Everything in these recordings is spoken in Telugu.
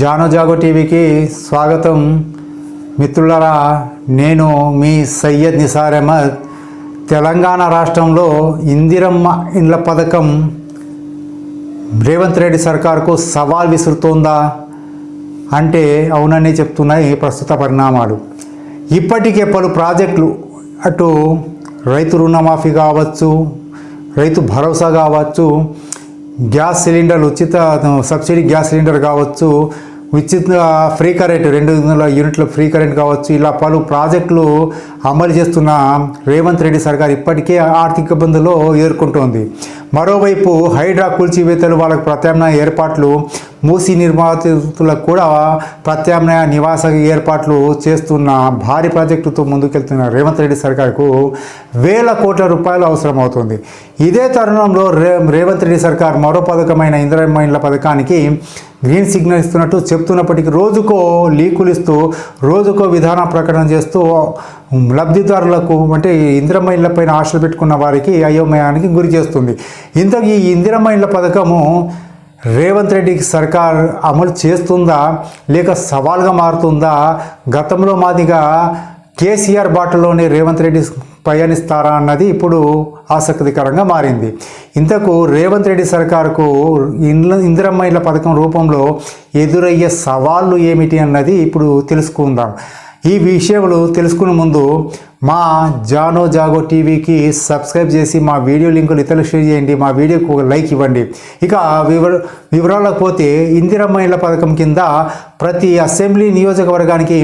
జానో జాగో టీవీకి స్వాగతం. మిత్రులరా నేను మీ సయ్యద్ నిసార్ అహ్మద్. తెలంగాణ రాష్ట్రంలో ఇందిరమ్మ ఇండ్ల పథకం రేవంత్ రెడ్డి సర్కార్కు సవాల్ విసురుతోందా? అంటే అవునని చెప్తున్నాయి ప్రస్తుత పరిణామాలు. ఇప్పటికే పలు ప్రాజెక్టులు అటు రైతు రుణమాఫీ కావచ్చు రైతు భరోసా కావచ్చు గ్యాస్ సిలిండర్ ఉచిత సబ్సిడీ గ్యాస్ సిలిండర్ కావచ్చు ఉచిత ఫ్రీ కరెంట్ రెండు వందల యూనిట్ల ఫ్రీ కరెంట్ కావచ్చు. ఇలా పలు ప్రాజెక్టులు అమలు చేస్తున్న రేవంత్ రెడ్డి సర్కార్ ఇప్పటికే ఆర్థిక ఇబ్బందులు ఎదుర్కొంటోంది. మరోవైపు హైడ్రా కూల్చివేతలు వాళ్ళకు ప్రత్యామ్నాయ ఏర్పాట్లు మూసి నిర్మాతులకు కూడా ప్రత్యామ్నాయ నివాస ఏర్పాట్లు చేస్తున్న భారీ ప్రాజెక్టుతో ముందుకెళ్తున్న రేవంత్ రెడ్డి సర్కార్కు వేల కోట్ల రూపాయలు అవసరమవుతుంది. ఇదే తరుణంలో రే రేవంత్ రెడ్డి సర్కార్ మరో పథకమైన ఇందిరమ్మ పథకానికి గ్రీన్ సిగ్నల్ ఇస్తున్నట్టు చెప్తున్నప్పటికీ రోజుకో లీకులు ఇస్తూ రోజుకో విధాన ప్రకటన చేస్తూ లబ్ధిదారులకు అంటే ఈ పైన ఆశలు పెట్టుకున్న వారికి అయోమయానికి గురి చేస్తుంది. ఇంతకు ఈ ఇందిరమ్మ ఇళ్ళ పథకము రేవంత్ రెడ్డి సర్కార్ అమలు చేస్తుందా? లేక సవాల్గా మారుతుందా? గతంలో మాదిగా కేసీఆర్ బాటలోనే రేవంత్ రెడ్డి పయనిస్తారా అన్నది ఇప్పుడు ఆసక్తికరంగా మారింది. ఇంతకు రేవంత్ రెడ్డి సర్కారుకు ఇండ్ల ఇందిరమ్మ ఇళ్ళ పథకం రూపంలో ఎదురయ్యే సవాళ్ళు ఏమిటి అన్నది ఇప్పుడు తెలుసుకుందాం. ఈ విషయాలు తెలుసుకునే ముందు మా జానో జాగో టీవీకి సబ్స్క్రైబ్ చేసి మా వీడియో లింకులు ఇతరులకు షేర్ చేయండి. మా వీడియోకు ఒక లైక్ ఇవ్వండి. ఇక వివర వివరాలకు పోతే ఇందిరమ్మ ఇళ్ళ పథకం కింద ప్రతి అసెంబ్లీ నియోజకవర్గానికి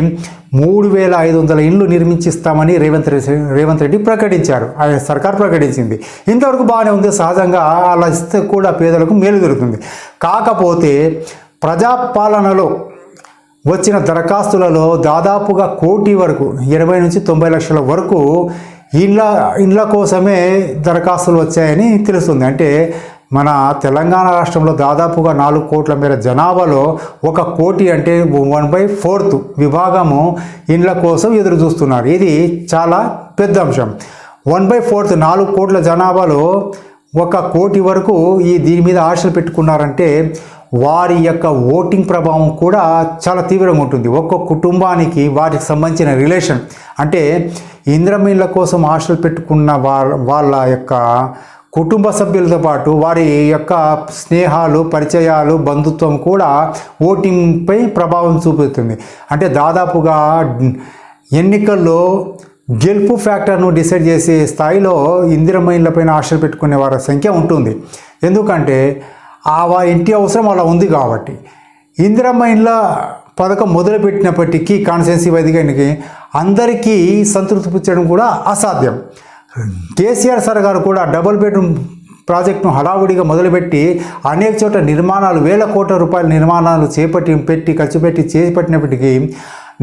మూడు వేల ఐదు వందల ఇండ్లు నిర్మించిస్తామని రేవంత్ రెడ్డి రేవంత్ రెడ్డి ప్రకటించారు. ఆయన సర్కార్ ప్రకటించింది. ఇంతవరకు బాగానే ఉంది. సహజంగా అలా ఇస్తే కూడా పేదలకు మేలు జరుగుతుంది. కాకపోతే ప్రజాపాలనలో వచ్చిన దరఖాస్తులలో దాదాపుగా కోటి వరకు ఇరవై నుంచి తొంభై లక్షల వరకు ఇండ్ల ఇండ్ల కోసమే దరఖాస్తులు వచ్చాయని తెలుస్తుంది. అంటే మన తెలంగాణ రాష్ట్రంలో దాదాపుగా నాలుగు కోట్ల మేర జనాభాలో ఒక కోటి అంటే వన్ బై ఫోర్త్ విభాగము ఇండ్ల కోసం ఎదురు చూస్తున్నారు. ఇది చాలా పెద్ద అంశం. వన్ బై ఫోర్త్ నాలుగు కోట్ల జనాభాలో ఒక కోటి వరకు ఈ దీని మీద ఆశలు పెట్టుకున్నారంటే వారి యొక్క ఓటింగ్ ప్రభావం కూడా చాలా తీవ్రంగా ఉంటుంది. ఒక్కొక్క కుటుంబానికి వారికి సంబంధించిన రిలేషన్. అంటే ఇంద్రమీళ్ళ కోసం ఆశలు పెట్టుకున్న వాళ్ళ వాళ్ళ యొక్క కుటుంబ సభ్యులతో పాటు వారి యొక్క స్నేహాలు పరిచయాలు బంధుత్వం కూడా ఓటింగ్పై ప్రభావం చూపుతుంది. అంటే దాదాపుగా ఎన్నికల్లో గెలుపు ఫ్యాక్టర్ను డిసైడ్ చేసే స్థాయిలో ఇందిరమ్మ ఇళ్ళపైన ఆశలు పెట్టుకునే వారి సంఖ్య ఉంటుంది. ఎందుకంటే ఆ ఇంటి అవసరం అలా ఉంది కాబట్టి. ఇందిరమ్మ ఇండ్ల పథకం మొదలుపెట్టినప్పటికీ కాన్స్టిట్యున్సీ వైదికానికి అందరికీ సంతృప్తిపించడం కూడా అసాధ్యం. కేసీఆర్ సార్ గారు కూడా డబుల్ బెడ్రూమ్ ప్రాజెక్టును హడావుడిగా మొదలుపెట్టి అనేక చోట్ల నిర్మాణాలు వేల కోట్ల రూపాయల నిర్మాణాలు చేపట్టి పెట్టి ఖర్చు పెట్టి చేపట్టినప్పటికీ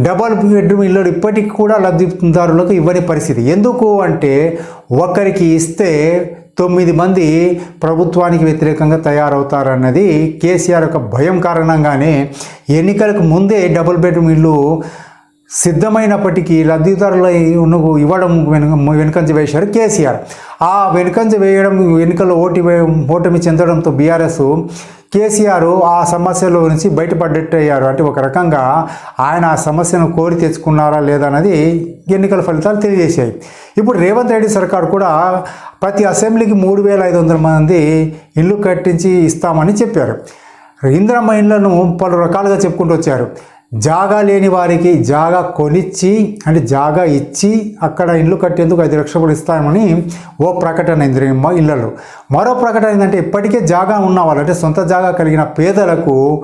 డబల్ బెడ్రూమ్ ఇల్లు ఇప్పటికి కూడా లబ్ధిదారులకు ఇవ్వని పరిస్థితి. ఎందుకు అంటే ఒకరికి ఇస్తే తొమ్మిది మంది ప్రభుత్వానికి వ్యతిరేకంగా తయారవుతారన్నది కేసీఆర్ యొక్క భయం కారణంగానే ఎన్నికలకు ముందే డబుల్ బెడ్రూమ్ ఇల్లు సిద్ధమైనప్పటికీ లబ్ధిదారుల ఇవ్వడం వెనుక వెనుకంజ వేశారు కేసీఆర్. ఆ వెనుకంజ వేయడం ఎన్నికల్లో ఓటి ఓటమి చెందడంతో బీఆర్ఎస్ కేసీఆర్ ఆ సమస్యలో నుంచి బయటపడ్డట్టయ్యారు. అంటే ఒక రకంగా ఆయన ఆ సమస్యను కోరి తెచ్చుకున్నారా లేదా అనేది ఎన్నికల ఫలితాలు తెలియజేశాయి. ఇప్పుడు రేవంత్ రెడ్డి సర్కార్ కూడా ప్రతి అసెంబ్లీకి మూడు వేల ఐదు వందల మంది ఇల్లు కట్టించి ఇస్తామని చెప్పారు. ఇంద్రమ్మ ఇళ్ళను పలు రకాలుగా చెప్పుకుంటూ వచ్చారు. జాగా లేని వారికి జాగా కొనిచ్చి అంటే జాగా ఇచ్చి అక్కడ ఇల్లు కట్టేందుకు ఐదు లక్షలు కూడా ఇస్తామని ఓ ప్రకటన ఇంద్రమ్మ ఇళ్ళలో. మరో ప్రకటన ఏంటంటే ఇప్పటికే జాగా ఉన్న వాళ్ళు అంటే సొంత జాగా కలిగిన పేదలకు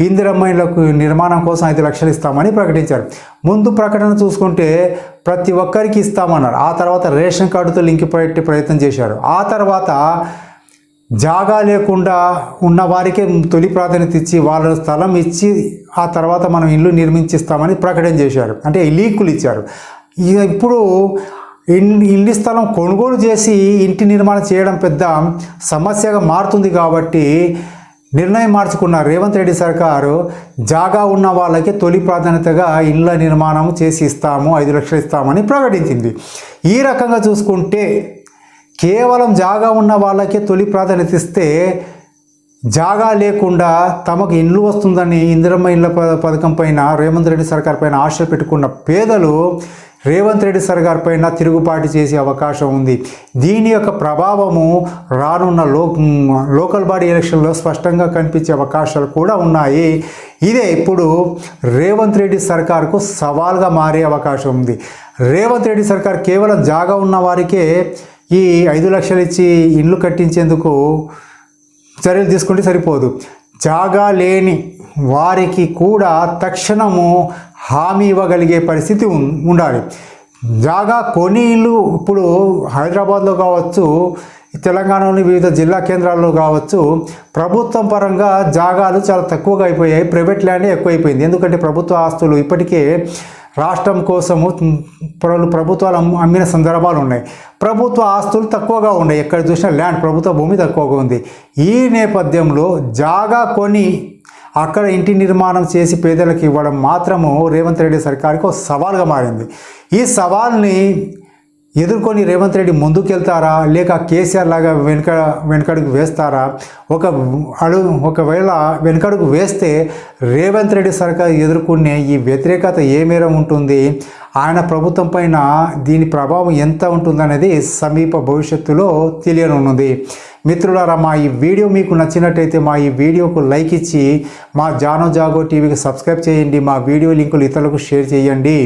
ఇందిరమ్మ ఇళ్ళకు నిర్మాణం కోసం ఐదు లక్షలు ఇస్తామని ప్రకటించారు. ముందు ప్రకటన చూసుకుంటే ప్రతి ఒక్కరికి ఇస్తామన్నారు. ఆ తర్వాత రేషన్ కార్డుతో లింక్ పెట్టే ప్రయత్నం చేశారు. ఆ తర్వాత జాగా లేకుండా ఉన్న వారికే తొలి ప్రాధాన్యత ఇచ్చి వాళ్ళ స్థలం ఇచ్చి ఆ తర్వాత మనం ఇల్లు నిర్మించిస్తామని ప్రకటన చేశారు. అంటే లీకులు ఇచ్చారు. ఇప్పుడు ఇల్లు స్థలం కొనుగోలు చేసి ఇంటి నిర్మాణం చేయడం పెద్ద సమస్యగా మారుతుంది కాబట్టి నిర్ణయం మార్చుకున్న రేవంత్ రెడ్డి సర్కారు జాగా ఉన్న వాళ్ళకి తొలి ప్రాధాన్యతగా ఇళ్ళ నిర్మాణం చేసి ఇస్తాము ఐదు లక్షలు ఇస్తామని ప్రకటించింది. ఈ రకంగా చూసుకుంటే కేవలం జాగా ఉన్న వాళ్ళకే తొలి ప్రాధాన్యత ఇస్తే జాగా లేకుండా తమకు ఇండ్లు వస్తుందని ఇందిరమ్మ ఇండ్ల పథకం పైన రేవంత్ రెడ్డి సర్కార్ పైన ఆశలు పెట్టుకున్న పేదలు రేవంత్ రెడ్డి సర్కార్ పైన తిరుగుబాటు చేసే అవకాశం ఉంది. దీని యొక్క ప్రభావము రానున్న లో లోకల్ బాడీ ఎలక్షన్లో స్పష్టంగా కనిపించే అవకాశాలు కూడా ఉన్నాయి. ఇదే ఇప్పుడు రేవంత్ రెడ్డి సర్కార్కు సవాల్గా మారే అవకాశం ఉంది. రేవంత్ రెడ్డి సర్కార్ కేవలం జాగా ఉన్న వారికే ఈ ఐదు లక్షలు ఇచ్చి ఇండ్లు కట్టించేందుకు చర్యలు తీసుకుంటే సరిపోదు. జాగా లేని వారికి కూడా తక్షణము హామీ ఇవ్వగలిగే పరిస్థితి ఉండాలి. జాగా కొని ఇల్లు ఇప్పుడు హైదరాబాద్లో కావచ్చు తెలంగాణలోని వివిధ జిల్లా కేంద్రాల్లో కావచ్చు ప్రభుత్వం పరంగా జాగాలు చాలా తక్కువగా అయిపోయాయి ప్రైవేట్ ల్యాండే ఎక్కువైపోయింది. ఎందుకంటే ప్రభుత్వ ఆస్తులు ఇప్పటికే రాష్ట్రం కోసము పలు ప్రభుత్వాలు అమ్మిన సందర్భాలు ఉన్నాయి. ప్రభుత్వ ఆస్తులు తక్కువగా ఉన్నాయి. ఎక్కడ చూసినా ల్యాండ్ ప్రభుత్వ భూమి తక్కువగా ఉంది. ఈ నేపథ్యంలో జాగా కొని అక్కడ ఇంటి నిర్మాణం చేసి పేదలకు ఇవ్వడం మాత్రము రేవంత్ రెడ్డి సర్కార్కి ఒక సవాల్గా మారింది. ఈ సవాల్ని ఎదుర్కొని రేవంత్ రెడ్డి ముందుకెళ్తారా? లేక కేసీఆర్ లాగా వెనుక వెనుకడుగు వేస్తారా? ఒక అడుగు ఒకవేళ వెనుకడుగు వేస్తే రేవంత్ రెడ్డి సర్కార్ ఎదుర్కొనే ఈ వ్యతిరేకత ఏ మేర ఉంటుంది? ఆయన ప్రభుత్వం పైన దీని ప్రభావం ఎంత ఉంటుందనేది సమీప భవిష్యత్తులో తెలియనున్నది మిత్రులారా మా ఈ వీడియో మీకు నచ్చినట్టయితే మా ఈ వీడియోకు లైక్ ఇచ్చి మా జానో జాగో టీవీకి సబ్స్క్రైబ్ చేయండి. మా వీడియో లింకులు ఇతరులకు షేర్ చేయండి.